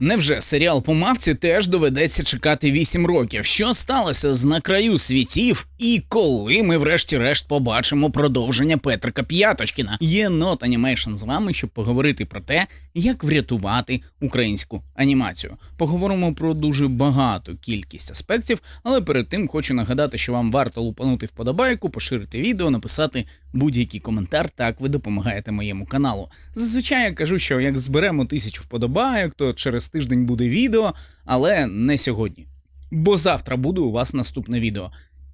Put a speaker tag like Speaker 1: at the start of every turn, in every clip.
Speaker 1: Невже серіал по мавці теж доведеться чекати 8 років? Що сталося з на краю світів? І коли ми врешті-решт побачимо продовження Петрика П'яточкіна? Є Not Animation з вами, щоб поговорити про те, як врятувати українську анімацію. Поговоримо про дуже багату кількість аспектів, але перед тим хочу нагадати, що вам варто лупанути вподобайку, поширити відео, написати будь-який коментар. Так ви допомагаєте моєму каналу. Зазвичай я кажу, що як зберемо тисячу вподобайок, то через тиждень буде відео, але не сьогодні. Бо завтра буде у вас наступне відео.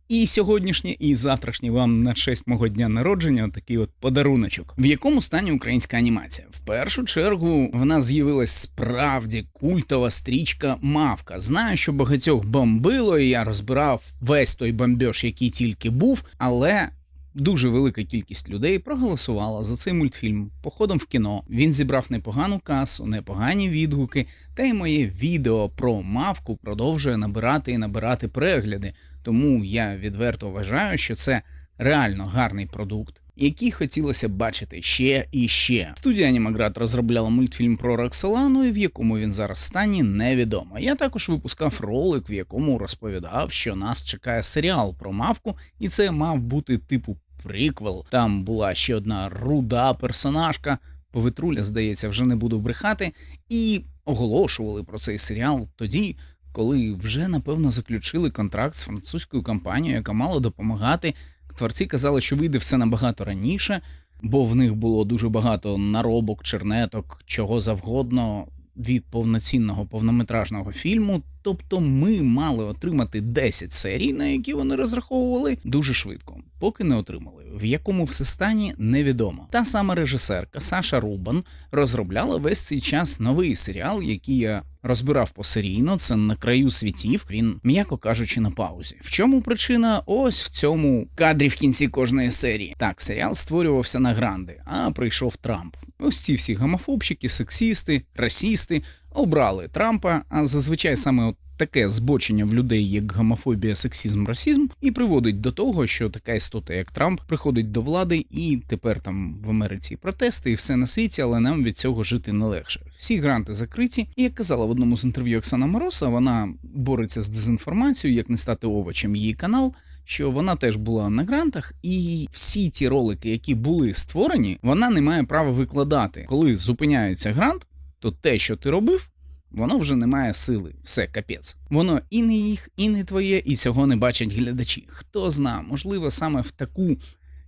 Speaker 1: І сьогоднішнє, і завтрашнє вам на честь мого дня народження такий от подаруночок. В якому стані українська анімація? В першу чергу в нас з'явилась справді культова стрічка Мавка. Знаю, що багатьох бомбило, і я розбирав весь той бомбеж, який тільки був, але Дуже велика кількість людей проголосувала за цей мультфільм походом в кіно. Він зібрав непогану касу, непогані відгуки, та й моє відео про мавку продовжує набирати і набирати перегляди. Тому я відверто вважаю, що це реально гарний продукт, який хотілося бачити ще і ще. Студія Анімаград розробляла мультфільм про Роксолану, і в якому він зараз стані, невідомо. Я також випускав ролик, в якому розповідав, що нас чекає серіал про мавку, і це мав бути типу приквел. Там була ще одна руда персонажка. Повитруля, здається, вже не буду брехати, і оголошували про цей серіал тоді, коли вже напевно заключили контракт з французькою компанією, яка мала допомагати. Творці казали, що вийде все набагато раніше, бо в них було дуже багато наробок, чернеток, чого завгодно від повноцінного повнометражного фільму. Тобто ми мали отримати 10 серій, на які вони розраховували дуже швидко, поки не отримали. В якому все стані невідомо. Та сама режисерка Саша Рубан розробляла весь цей час новий серіал, який я розбирав посерійно. Це на краю світів. Він, м'яко кажучи, на паузі. В чому причина? Ось в цьому кадрі в кінці кожної серії. Так, серіал створювався на гранди, а прийшов Трамп. Ось ці всі гомофобчики, сексісти, расісти обрали Трампа, а зазвичай саме от таке збочення в людей, як гомофобія, сексізм, расізм, і приводить до того, що така істота, як Трамп, приходить до влади, і тепер там в Америці протести, і все на світі, але нам від цього жити не легше. Всі гранти закриті. І як казала в одному з інтерв'ю Оксана Мороса, вона бореться з дезінформацією, як не стати овочем її канал. Що вона теж була на грантах, і всі ті ролики, які були створені, вона не має права викладати. Коли зупиняється грант, то те, що ти робив, воно вже не має сили. Все, капець. Воно і не їх, і не твоє, і цього не бачать глядачі. Хто зна, можливо, саме в таку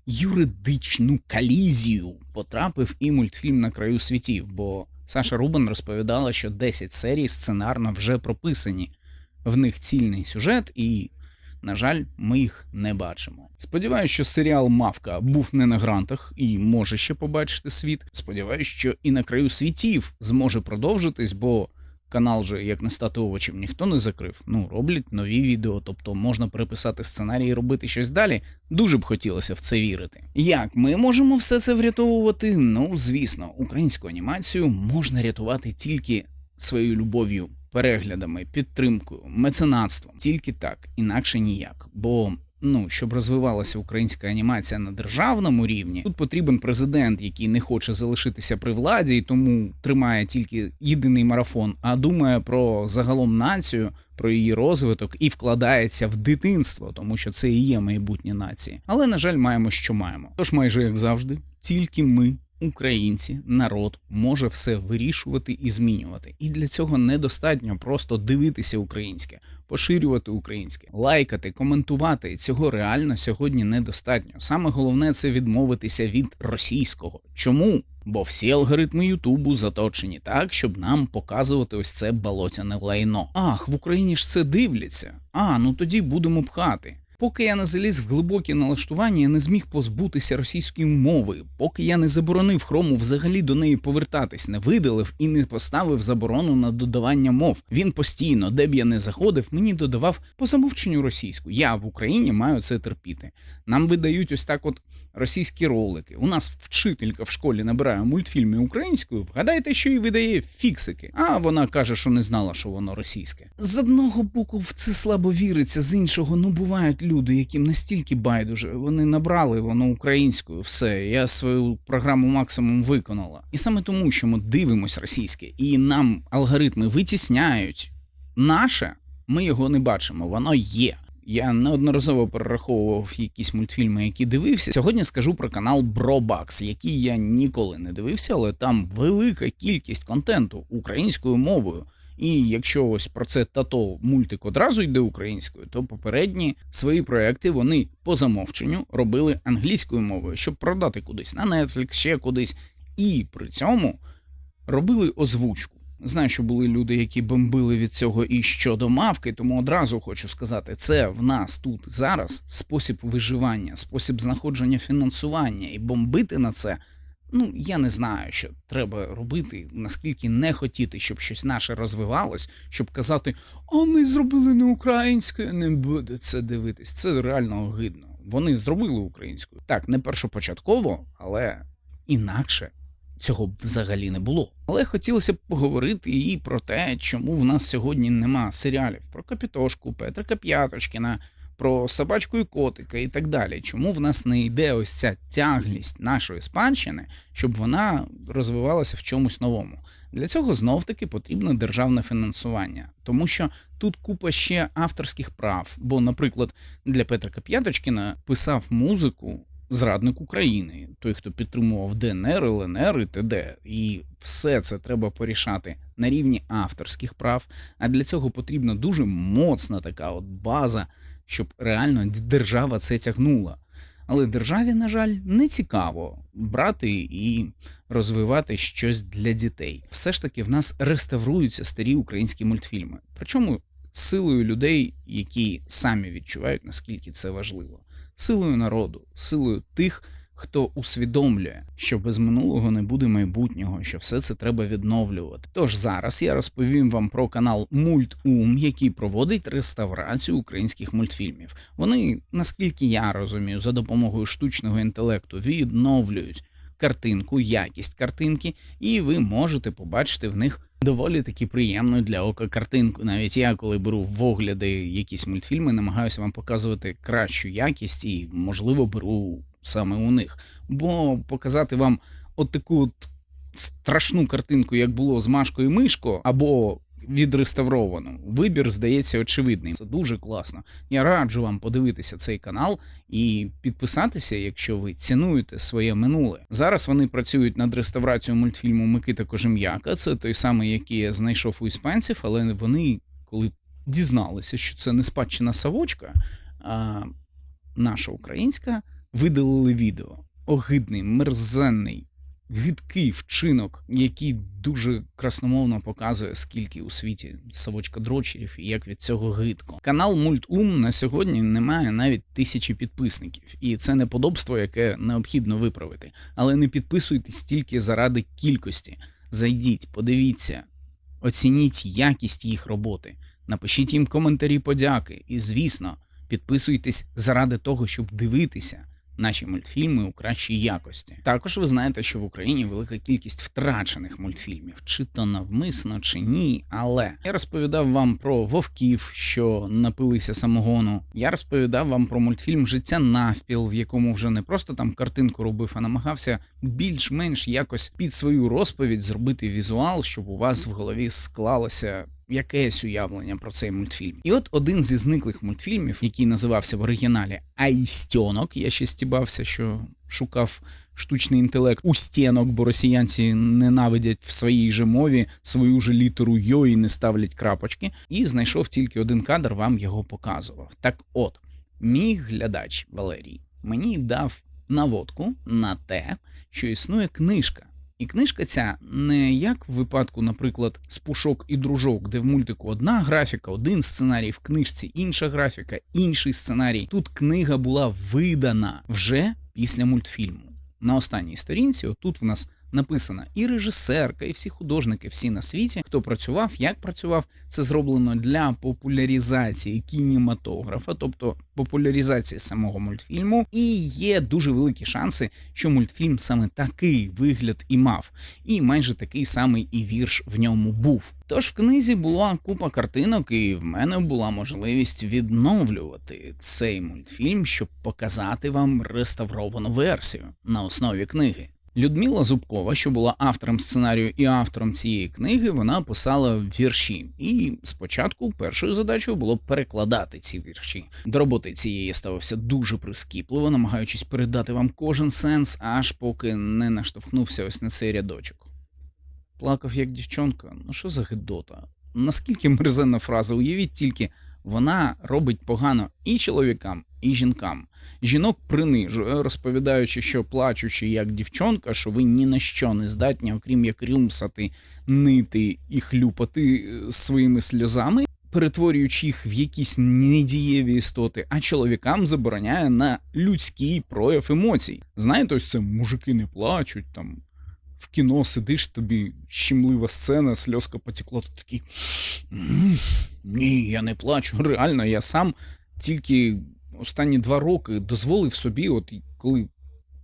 Speaker 1: юридичну колізію потрапив і мультфільм на краю світів, бо Саша Рубан розповідала, що 10 серій сценарно вже прописані. В них цільний сюжет, і, на жаль, ми їх не бачимо. Сподіваюсь, що серіал Мавка був не на грантах і може ще побачити світ. Сподіваюсь, що і на краю світів зможе продовжитись, бо канал же, як не стати овочем, ніхто не закрив. Ну, роблять нові відео, тобто можна переписати сценарій і робити щось далі. Дуже б хотілося в це вірити. Як ми можемо все це врятовувати? Ну, звісно, українську анімацію можна рятувати тільки своєю любов'ю. Переглядами, підтримкою, меценатством, тільки так, інакше ніяк. Бо ну щоб розвивалася українська анімація на державному рівні, тут потрібен президент, який не хоче залишитися при владі, і тому тримає тільки єдиний марафон, а думає про загалом націю, про її розвиток і вкладається в дитинство, тому що це і є майбутнє нації. Але на жаль, маємо, що маємо. Тож, майже як завжди, тільки ми. Українці, народ може все вирішувати і змінювати, і для цього недостатньо просто дивитися українське, поширювати українське, лайкати, коментувати. Цього реально сьогодні недостатньо. Саме головне це відмовитися від російського. Чому? Бо всі алгоритми Ютубу заточені так, щоб нам показувати ось це болотяне лайно. Ах, в Україні ж це дивляться. А ну тоді будемо пхати. Поки я не заліз в глибокі налаштування, я не зміг позбутися російської мови, поки я не заборонив хрому взагалі до неї повертатись, не видалив і не поставив заборону на додавання мов. Він постійно, де б я не заходив, мені додавав по замовченню російську. Я в Україні маю це терпіти. Нам видають ось так, от російські ролики. У нас вчителька в школі набирає мультфільми українською. Вгадайте, що їй видає фіксики. А вона каже, що не знала, що воно російське. З одного боку, в це слабо віриться, з іншого, ну бувають люди, яким настільки байдуже, вони набрали воно українською, все. Я свою програму максимум виконала. І саме тому, що ми дивимось російське, і нам алгоритми витісняють наше, ми його не бачимо, воно є. Я неодноразово перераховував якісь мультфільми, які дивився. Сьогодні скажу про канал Бробакс, який я ніколи не дивився, але там велика кількість контенту українською мовою. І якщо ось про це тато мультик одразу йде українською, то попередні свої проекти вони по замовченню робили англійською мовою, щоб продати кудись на Netflix, ще кудись, і при цьому робили озвучку. Знаю, що були люди, які бомбили від цього і щодо мавки, тому одразу хочу сказати, це в нас тут зараз спосіб виживання, спосіб знаходження фінансування і бомбити на це. Ну, я не знаю, що треба робити, наскільки не хотіти, щоб щось наше розвивалось, щоб казати, а вони зробили не українською, не буде це дивитись. Це реально огидно. Вони зробили українською. Так, не першопочатково, але інакше цього б взагалі не було. Але хотілося б поговорити і про те, чому в нас сьогодні нема серіалів про Капітошку, Петрика П'яточкіна, про собачку і котика і так далі. Чому в нас не йде ось ця тяглість нашої спадщини, щоб вона розвивалася в чомусь новому? Для цього знов таки потрібно державне фінансування, тому що тут купа ще авторських прав. Бо, наприклад, для Петрика П'яточкіна писав музику зрадник України, той, хто підтримував ДНР, ЛНР і т.д. І все це треба порішати на рівні авторських прав. А для цього потрібна дуже моцна така от база, щоб реально держава це тягнула. Але державі, на жаль, не цікаво брати і розвивати щось для дітей. Все ж таки в нас реставруються старі українські мультфільми. Причому силою людей, які самі відчувають, наскільки це важливо силою народу, силою тих, хто усвідомлює, що без минулого не буде майбутнього, що все це треба відновлювати. Тож зараз я розповім вам про канал Мультум, який проводить реставрацію українських мультфільмів. Вони, наскільки я розумію, за допомогою штучного інтелекту відновлюють картинку, якість картинки, і ви можете побачити в них. Доволі таки приємну для ока картинку. Навіть я, коли беру в огляди якісь мультфільми, намагаюся вам показувати кращу якість і, можливо, беру саме у них. Бо показати вам от таку от страшну картинку, як було з Машкою Мишко, або відреставровано. Вибір здається очевидний. Це дуже класно. Я раджу вам подивитися цей канал і підписатися, якщо ви цінуєте своє минуле. Зараз вони працюють над реставрацією мультфільму Микита Кожем'яка. Це той самий, який я знайшов у іспанців, але вони коли дізналися, що це не спадщина Савочка, а наша українська, видалили відео. Огидний, мерзенний, гидкий вчинок, який дуже красномовно показує, скільки у світі савочка дрочерів і як від цього гидко. Канал Мультум на сьогодні не має навіть тисячі підписників, і це неподобство, яке необхідно виправити. Але не підписуйтесь тільки заради кількості. Зайдіть, подивіться, оцініть якість їх роботи, напишіть їм коментарі подяки, і, звісно, підписуйтесь заради того, щоб дивитися наші мультфільми у кращій якості. Також ви знаєте, що в Україні велика кількість втрачених мультфільмів, чи то навмисно, чи ні. Але я розповідав вам про вовків, що напилися самогону. Я розповідав вам про мультфільм Життя навпіл, в якому вже не просто там картинку робив, а намагався більш-менш якось під свою розповідь зробити візуал, щоб у вас в голові склалося якесь уявлення про цей мультфільм. І от один зі зниклих мультфільмів, який називався в оригіналі Айстьонок, я ще стібався, що шукав штучний інтелект у стінок, бо росіянці ненавидять в своїй же мові свою же літеру йо і не ставлять крапочки. І знайшов тільки один кадр, вам його показував. Так от, мій глядач Валерій мені дав наводку на те, що існує книжка. І книжка ця не як в випадку, наприклад, з пушок і дружок, де в мультику одна графіка, один сценарій, в книжці інша графіка, інший сценарій. Тут книга була видана вже після мультфільму. На останній сторінці, отут в нас написана і режисерка, і всі художники, всі на світі, хто працював, як працював, це зроблено для популяризації кінематографа, тобто популяризації самого мультфільму. І є дуже великі шанси, що мультфільм саме такий вигляд і мав, і майже такий самий і вірш в ньому був. Тож в книзі була купа картинок, і в мене була можливість відновлювати цей мультфільм, щоб показати вам реставровану версію на основі книги. Людмила Зубкова, що була автором сценарію і автором цієї книги, вона писала вірші. І спочатку першою задачею було перекладати ці вірші. До роботи цієї ставився дуже прискіпливо, намагаючись передати вам кожен сенс, аж поки не наштовхнувся ось на цей рядочок. Плакав як дівчонка, ну що за гидота? Наскільки мерзенна фраза, уявіть тільки, вона робить погано і чоловікам, і жінкам. Жінок принижує, розповідаючи, що плачучи як дівчонка, що ви ні на що не здатні, окрім як рюмсати, нити і хлюпати е, своїми сльозами, перетворюючи їх в якісь недієві істоти, а чоловікам забороняє на людський прояв емоцій. Знаєте, ось це мужики не плачуть там. В кіно сидиш, тобі щемлива сцена, сльозка потекла, ти такий. Ні, я не плачу. Реально, я сам тільки останні два роки дозволив собі, от коли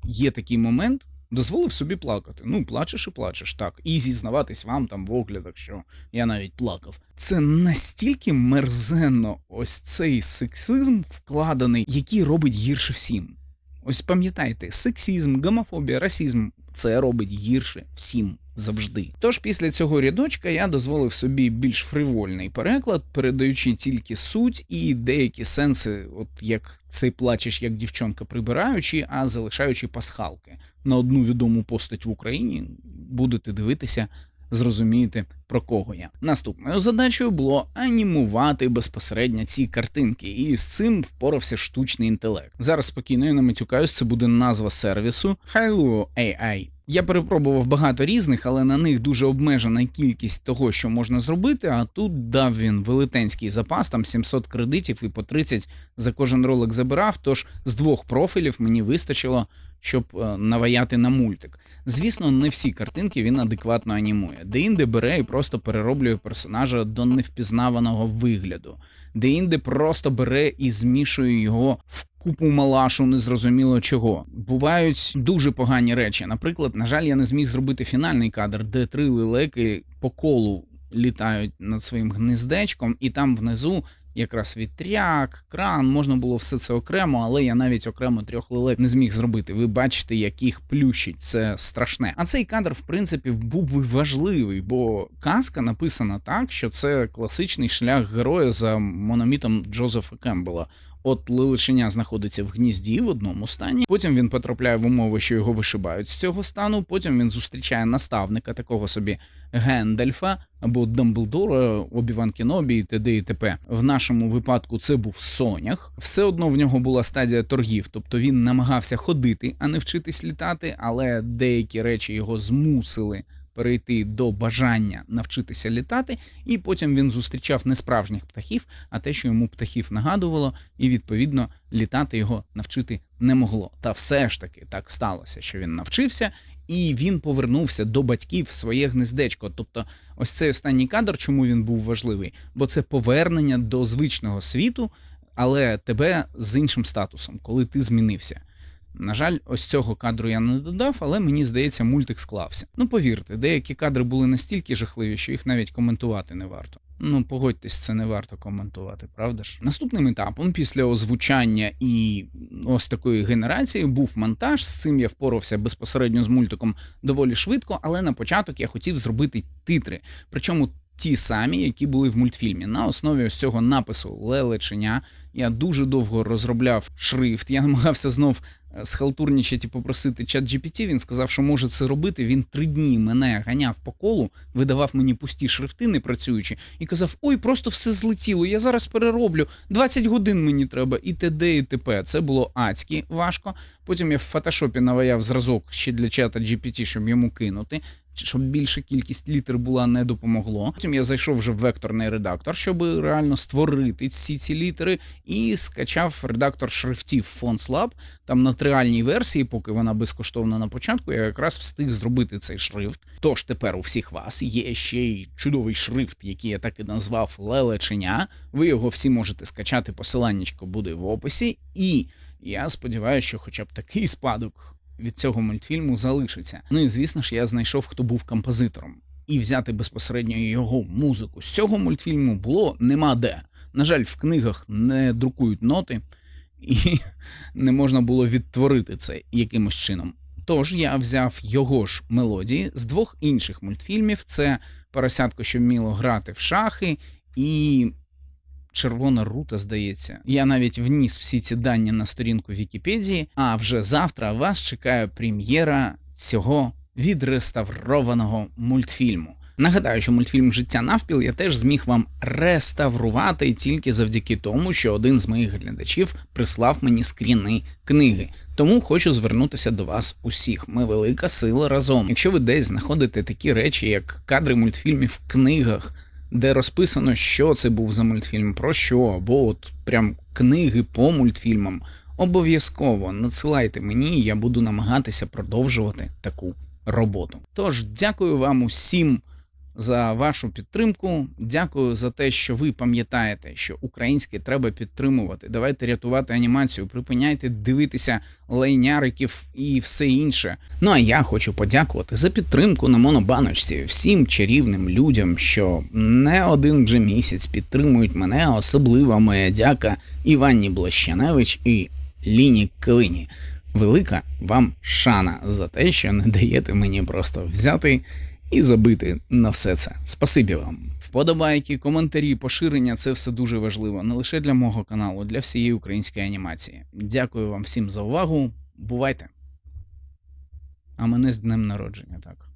Speaker 1: є такий момент, дозволив собі плакати. Ну, плачеш і плачеш, так. І зізнаватись вам там в оглядах, що я навіть плакав. Це настільки мерзенно, ось цей сексизм вкладений, який робить гірше всім. Ось пам'ятайте, сексізм, гомофобія, расізм це робить гірше всім завжди. Тож після цього рядочка я дозволив собі більш фривольний переклад, передаючи тільки суть і деякі сенси, от як цей плачеш як дівчонка прибираючи, а залишаючи пасхалки на одну відому постать в Україні. Будете дивитися. Зрозумієте, про кого я. Наступною задачею було анімувати безпосередньо ці картинки, і з цим впорався штучний інтелект. Зараз спокійно я не матюкаюсь, це буде назва сервісу Hailuo AI. Я перепробував багато різних, але на них дуже обмежена кількість того, що можна зробити. А тут дав він велетенський запас, там 700 кредитів і по 30 за кожен ролик забирав. Тож з двох профілів мені вистачило, щоб е, наваяти на мультик. Звісно, не всі картинки він адекватно анімує. Деінде бере і просто перероблює персонажа до невпізнаваного вигляду. Деінде просто бере і змішує його в купу малашу, незрозуміло чого. Бувають дуже погані речі. Наприклад, на жаль, я не зміг зробити фінальний кадр, де три лелеки по колу літають над своїм гнездечком, і там внизу. Якраз вітряк, кран, можна було все це окремо, але я навіть окремо трьох лелек не зміг зробити. Ви бачите, яких плющить, це страшне. А цей кадр, в принципі, був би важливий, бо казка написана так, що це класичний шлях героя за мономітом Джозефа Кембела. От лиличеня знаходиться в гнізді в одному стані. Потім він потрапляє в умови, що його вишибають з цього стану. Потім він зустрічає наставника такого собі Гендальфа або Дамблдора, Обіван Кенобі і т.д. і т.п. В нашому випадку це був Сонях. Все одно в нього була стадія торгів, тобто він намагався ходити, а не вчитись літати, але деякі речі його змусили перейти до бажання навчитися літати, і потім він зустрічав не справжніх птахів, а те, що йому птахів нагадувало, і відповідно літати його навчити не могло. Та все ж таки так сталося, що він навчився. І він повернувся до батьків в своє гнездечко. Тобто, ось цей останній кадр, чому він був важливий? Бо це повернення до звичного світу, але тебе з іншим статусом, коли ти змінився. На жаль, ось цього кадру я не додав, але мені здається, мультик склався. Ну повірте, деякі кадри були настільки жахливі, що їх навіть коментувати не варто. Ну, погодьтесь, це не варто коментувати, правда ж? Наступним етапом після озвучання і ось такої генерації був монтаж. З цим я впорався безпосередньо з мультиком доволі швидко, але на початок я хотів зробити титри. Причому ті самі, які були в мультфільмі. На основі ось цього напису Лелеченя я дуже довго розробляв шрифт. Я намагався знов схалтурнічати і попросити чат GPT. Він сказав, що може це робити. Він три дні мене ганяв по колу, видавав мені пусті шрифти, не працюючи, і казав: Ой, просто все злетіло. Я зараз перероблю. 20 годин мені треба, і т.д. і т.п. Це було адськи важко. Потім я в фотошопі наваяв зразок ще для чата GPT, щоб йому кинути. Щоб більша кількість літер була, не допомогло. Потім я зайшов вже в векторний редактор, щоб реально створити всі ці літери, і скачав редактор шрифтів FontSlab. Там на триальній версії, поки вона безкоштовна на початку, я якраз встиг зробити цей шрифт. Тож тепер у всіх вас є ще й чудовий шрифт, який я так і назвав Лелеченя. Ви його всі можете скачати, посиланнячко буде в описі. І я сподіваюся, що хоча б такий спадок від цього мультфільму залишиться. Ну і звісно ж, я знайшов, хто був композитором. І взяти безпосередньо його музику з цього мультфільму було нема де. На жаль, в книгах не друкують ноти, і не можна було відтворити це якимось чином. Тож я взяв його ж мелодії з двох інших мультфільмів: це Поросятко, що вміло грати в шахи, і Червона рута, здається. Я навіть вніс всі ці дані на сторінку Вікіпедії, а вже завтра вас чекає прем'єра цього відреставрованого мультфільму. Нагадаю, що мультфільм Життя навпіл я теж зміг вам реставрувати тільки завдяки тому, що один з моїх глядачів прислав мені скріни книги. Тому хочу звернутися до вас усіх. Ми велика сила разом. Якщо ви десь знаходите такі речі, як кадри мультфільмів в книгах, де розписано, що це був за мультфільм, про що, або от прям книги по мультфільмам, обов'язково надсилайте мені, я буду намагатися продовжувати таку роботу. Тож дякую вам усім за вашу підтримку. Дякую за те, що ви пам'ятаєте, що українське треба підтримувати. Давайте рятувати анімацію, припиняйте дивитися лайняриків і все інше. Ну а я хочу подякувати за підтримку на монобаночці всім чарівним людям, що не один вже місяць підтримують мене, а особлива моя дяка Іванні Блащаневич і Ліні Клині. Велика вам шана за те, що не даєте мені просто взяти і забити на все це. Спасибі вам. Вподобайки, коментарі, поширення це все дуже важливо не лише для мого каналу, для всієї української анімації. Дякую вам всім за увагу. Бувайте! А мене з днем народження, так.